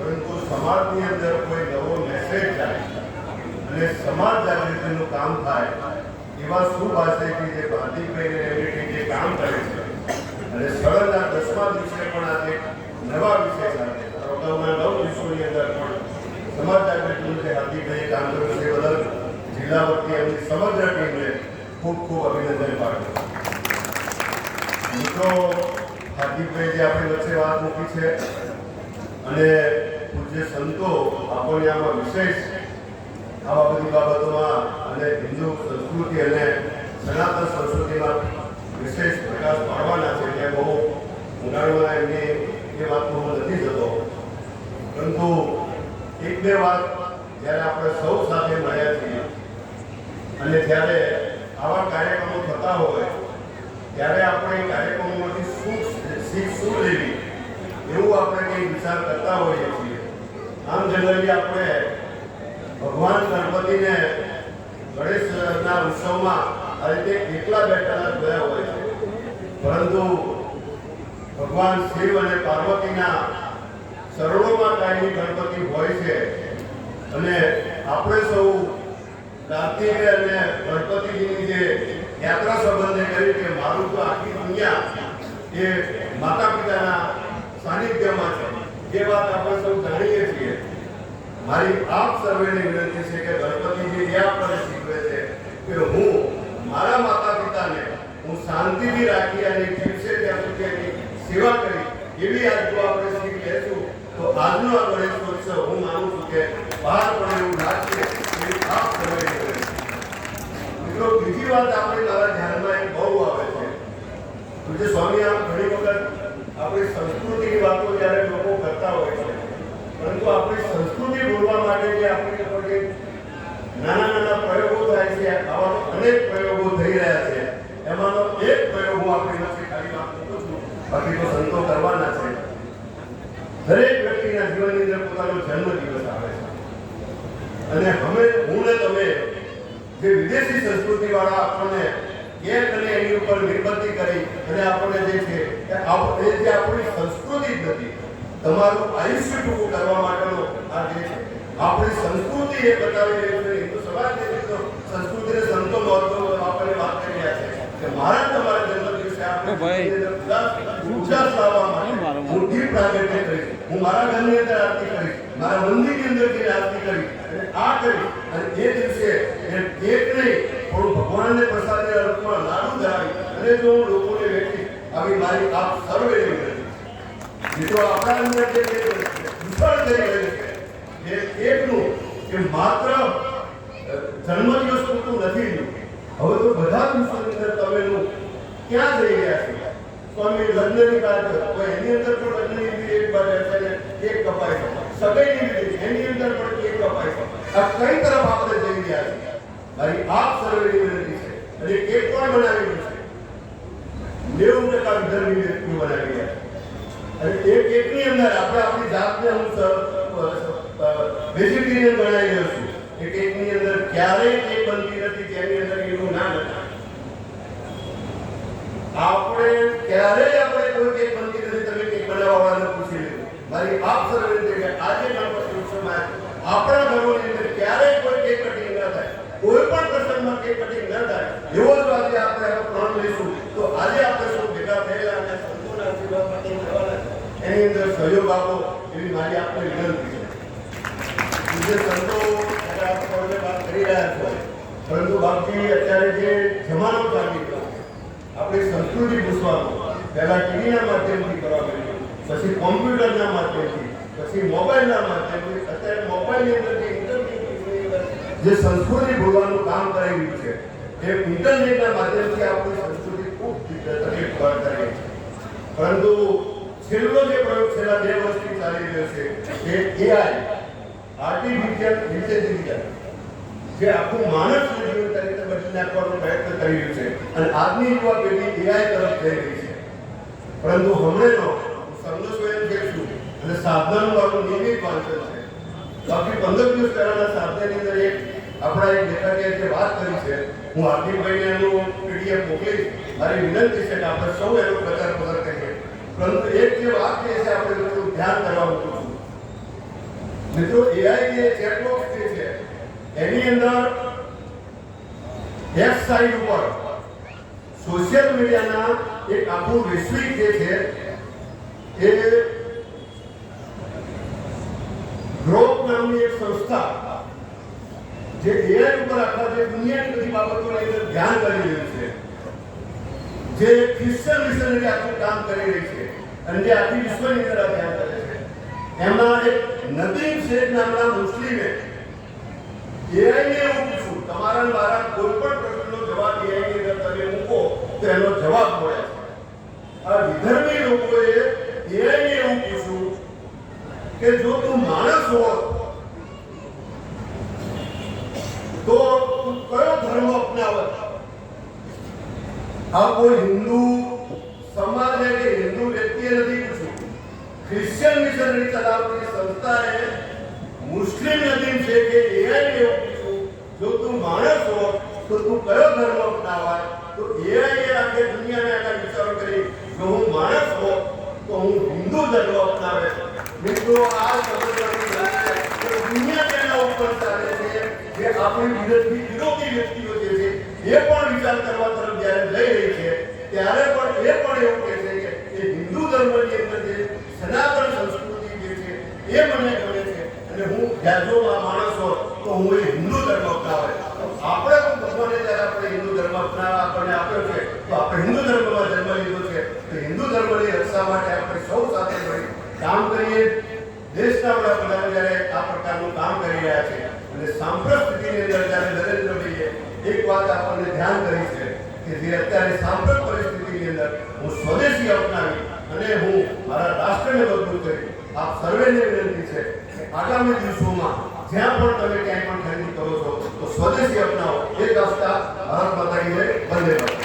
સમાજની અંદર કોઈ નવો મેસેજ જાય અને સમાજ જાગૃતિનું કામ થાય એવા આશયથી જે ભારતીભાઈ એમની જે કામ કરે છે. અને સળગના દસમા દિવસે પણ આજે નવા વિષય સાથે, અગાઉના નવ દિવસોની અંદર પણ સમાજ જાગૃતિનું જે હાર્દિકભાઈએ કામ કર્યું છે બદલ જિલ્લા વતી એમની સમગ્ર ટીમને ખૂબ ખૂબ અભિનંદન પાઠવું મિત્રો, હાર્દિકભાઈ જે આપણી વચ્ચે વાત મૂકી છે અને પૂજ્ય સંતો આપણને આમાં વિશેષ આવા બધી બાબતોમાં અને હિન્દુ સંસ્કૃતિ અને સનાતન સંસ્કૃતિમાં વિશેષ પ્રકાશ પાડવાના છે એટલે બહુ ઊંડાણમાં એમની એ વાતમાં હું નથી જતો પરંતુ એક બે વાત જ્યારે આપણે સૌ સાથે મળ્યા છીએ અને જ્યારે આવા કાર્યક્રમો થતા હોય, ત્યારે આપણે એ એવું વિચાર કરતા હોઈએ છીએ. આમ જનરલી આપણે ભગવાન ગણપતિને ગણેશના ઉત્સવમાં આ રીતે એકલા બેઠા જોયા હોય છે. પરંતુ ભગવાન શિવ અને પાર્વતીના શરણોમાં કાયમી ગણપતિ હોય છે. અને આપણે સૌ કાર્તિકે અને ગણપતિજીની જે યાત્રા સંબંધે કરી કે મારું તો આખી દુનિયા એ માતા પિતાના સાનિધ્યમાં છે. એ વાત આપણે સૌ જાણીએ છીએ. મારી આપ સર્વેને વિનંતી છે કે ગણપતિજી એ આપણને શીખવે છે કે હું મારા માતા પિતાને હું શાંતિથી રાખી અને જીવશે ત્યાં સુધી એની સેવા કરી એવી આજ જો આપણે શીખ લેશું, તો આજનો આ ગણેશ ઉત્સવ હું માનું છું કે બહાર પણ એવું લાગશે એવી આપ વિનંતી મિત્રો, બીજી વાત આપણે મારા ધ્યાનમાં એક બહુ આવે છે. પૂજ્ય સ્વામી આમ ઘણી વખત આપણી સંસ્કૃતિની વાતો જ્યારે લોકો કરતા હોય છે, પરંતુ આપણી સંસ્કૃતિ બોલવા માટે જે આપણી ઉપર જે નાના નાના પ્રયોગો થાય છે આવા અનેક પ્રયોગો થઈ રહ્યા છે, એમાંનો એક પ્રયોગ હું આપણી પાસે ખાલી કરું છું. બાકી તો સંતો કરવાના છે. દરેક વ્યક્તિના જીવનની અંદર પોતાનો જન્મ દિવસ આવે છે. અને અમે હું ને તમે જે વિદેશી સંસ્કૃતિ વાળા આપણને એક અને એની ઉપર નિર્બંધી કરી અને આપણને જે છે એ જે આપણી સંસ્કૃતિ જ નથી તમારું આયુષ્ય ટૂંકું કરવા માટેનો આ જે છે આપણી સંસ્કૃતિ એ બતાવી રહ્યું છે. હિન્દુ સમાજ જે સંસ્કૃતિને સંતો મહત્વ આપણને વાત કરી રહ્યા છે. મારા તમારા જન્મ દિવસે આપણે ઓ ભાઈ. ઉદાસ- ઉદાસ લાવવા માટે હું પ્રાગટ્ય કરીશ હું મારા ઘરની અંદર આરતી કરીશ મારા મંદિરની અંદર જઈને આરતી કરીશ અને આ કરી. અને એ દિવસે એ કેક નહીં થોડું ભગવાનને પ્રસાદના અર્થમાં લાડુ ધરાવી અને જો હું લોકોને વેચી, આવી મારી આપ સર્વે મિત્રો, આપણા અંદર જે જે થઈ રહ્યું છે, એ એકનું કે માત્ર જન્મદિવસ પૂરતું નથી હવે તો બધા દિવસોની અંદર તમેનું ક્યાં જઈ રહ્યા છે? સ્વામી લગ્નની વાત કરો એની અંદર પણ લગ્નની વિધિ એક બાજુ હશે ને, એક કપાય સગાઈની વિધિ એની અંદર પણ એક શકાય આ કઈ તરફ આપણે મારી આપ સર્વેની વિનંતી છે અને કેક કોણ બનાવી છે નેવું ટકા વિધર્મી વ્યક્તિઓ બનાવી રહ્યા છે અને એ કેકની અંદર આપણે આપણી જાતને હું વેજીટેરિયન બનાવી રહ્યો છું એ કેકની અંદર ક્યારેય કેક બનતી નથી જેની અંદર એનું ના નથી આપણે ક્યારેય આપણે કોઈ કેક બનતી નથી તમે કેક બનાવવાવાળાને પૂછી લેજો મારી આપ સર્વે છે કે આજે ગણપતિ ઉત્સવમાં આપણા ઘરોની અંદર ક્યારેય કોઈ કેક કટિંગ ન થાય કોઈ પણ પ્રસંગમાં કેક કટિંગ ન થાય એવો જ આજે આપણે આનો પ્રણ લઈશું તો આજે આપણે સૌ ભેગા થયેલા અને સંતોના આશીર્વાદ માટે કરવાના છે. એની અંદર સહયોગ આપો એવી મારી આપને વિનંતી છે. બીજે સંતો વાત કરી રહ્યા છો, પરંતુ બાપજી અત્યારે જે જમાનો ચાલી રહ્યો આપણી સંસ્કૃતિ પૂછવાનું પહેલાં ટીવીના માધ્યમથી કરવા મળ્યું પછી કોમ્પ્યુટરના માધ્યમથી, પછી મોબાઈલના માધ્યમથી, અત્યારે મોબાઈલની અંદર જે જે સંસ્કૃતિ ભૂલવાનું કામ કરાવી છે, એ ઇન્ટરનેટના માધ્યમથી આપણી સંસ્કૃતિ ખૂબ તકલીફ કરે છે. પરંતુ છેલ્લો જે પ્રયોગ છેલ્લા બે વર્ષથી ચાલી રહ્યો છે, એ એઆઈ આર્ટિફિશિયલ ઇન્ટેલિજન્સ જે આખું માણસ જીવન તરીકે બદલી નાખવાનો પ્રયત્ન કરી રહ્યું છે અને આજની યુવા પેઢી એઆઈ તરફ જઈ રહી છે. પરંતુ હમણાંનો સંઘર્ષ સંઘ સ્વયં છું અને સાધનાનું મારું નિયમિત વાંચન છે. બાકી પંદર દિવસ પહેલાના સાધનાની અંદર એક આપણા એક લેખકે જે વાત કરી છે, હું હાર્દિકભાઈને એનું પીડીએફ મોકલીશ. મારી વિનંતી છે કે આપણે સૌ એનો પ્રચાર પ્રસાર કરીએ. પરંતુ એક જે વાત છે એ આપણે થોડું ધ્યાન કરવા માંગુ છું મિત્રો એઆઈ જે ચેટબોક્સ જે છે એની અંદર એક સાઈડ ઉપર સોશિયલ મીડિયાના એક આખું વૈશ્વિક જે છે, એ ગ્રોપ નામની એક સંસ્થા જે એઆઈ ઉપર આખા જે દુનિયાની બધી બાબતોની અંદર ધ્યાન કરી રહ્યું છે, જે ક્રિશ્ચન મિશનરી આખું કામ કરી રહી છે અને આખી વિશ્વની અંદર અભિયાન કરે છે. એમાં એક નદીમ શેખ નામના મુસ્લિમે એઆઈને એવું પૂછ્યું તમારા મારા કોઈ પણ પ્રશ્નનો જવાબ એઆઈ ની અંદર તમે મૂકો, તો એનો જવાબ મળે આ વિધર્મી લોકોએ એઆઈને એવું પૂછ્યું કે જો તું માણસ હો તો તું કયો ધર્મ અપનાવત? આ કોઈ હિન્દુ સમાજ કે હિન્દુ વ્યક્તિએ નથી પૂછ્યું ક્રિશ્ચિયન મિશનરી ચલાવતી સંસ્થાએ મુસ્લિમ નદીમ છે કે એઆઈ એવું પૂછ્યું જો તું માણસ હો તો તું કયો ધર્મ અપનાવાય તો એઆઈ એ આખી દુનિયાને આખા વિચારો કરી જો હું માણસ હો તો હું હિન્દુ ધર્મ અપનાવે મિત્રો આ સમજવાની જરૂર છે કે દુનિયા તેના ઉપર ચાલે છે જે આપણી વિરોધી વિરોધી વ્યક્તિઓ જે છે એ પણ વિચાર કરવા તરફ જ્યારે જઈ રહી છે ત્યારે પણ એ પણ એવું કહે છે કે એ હિન્દુ ધર્મની અંદર જે સનાતન સંસ્કૃતિ જે છે એ મને ગમે છે. અને હું જ્યાં જો આ માણસ હોત તો હું એ હિન્દુ ધર્મ અપનાવે. આપણે પણ ભગવાને જ્યારે આપણે હિન્દુ ધર્મ અપનાવવા આપણને આપ્યો છે, તો આપણે હિન્દુ ધર્મમાં જન્મ લીધો છે. તો હિન્દુ ધર્મની રક્ષા માટે આપણે સૌ સાથે મળી કામ કરીએ. દેશના વડાપ્રધાન જ્યારે આ પ્રકારનું કામ કરી રહ્યા છે, અને સાંપ્રત સ્થિતિની અંદર જ્યારે નરેન્દ્રભાઈએ એક વાત આપણને ધ્યાન કરી છે, કે જે અત્યારે સાંપ્રત પરિસ્થિતિની અંદર હું સ્વદેશી અપનાવી અને હું મારા રાષ્ટ્રને મજબૂત કરી આપ સર્વેને વિનંતી છે આગામી દિવસોમાં જ્યાં પણ તમે ક્યાંય પણ ખરીદી કરો છો, તો સ્વદેશી અપનાવો. એક હપ્તા ભારત માતા કી જય.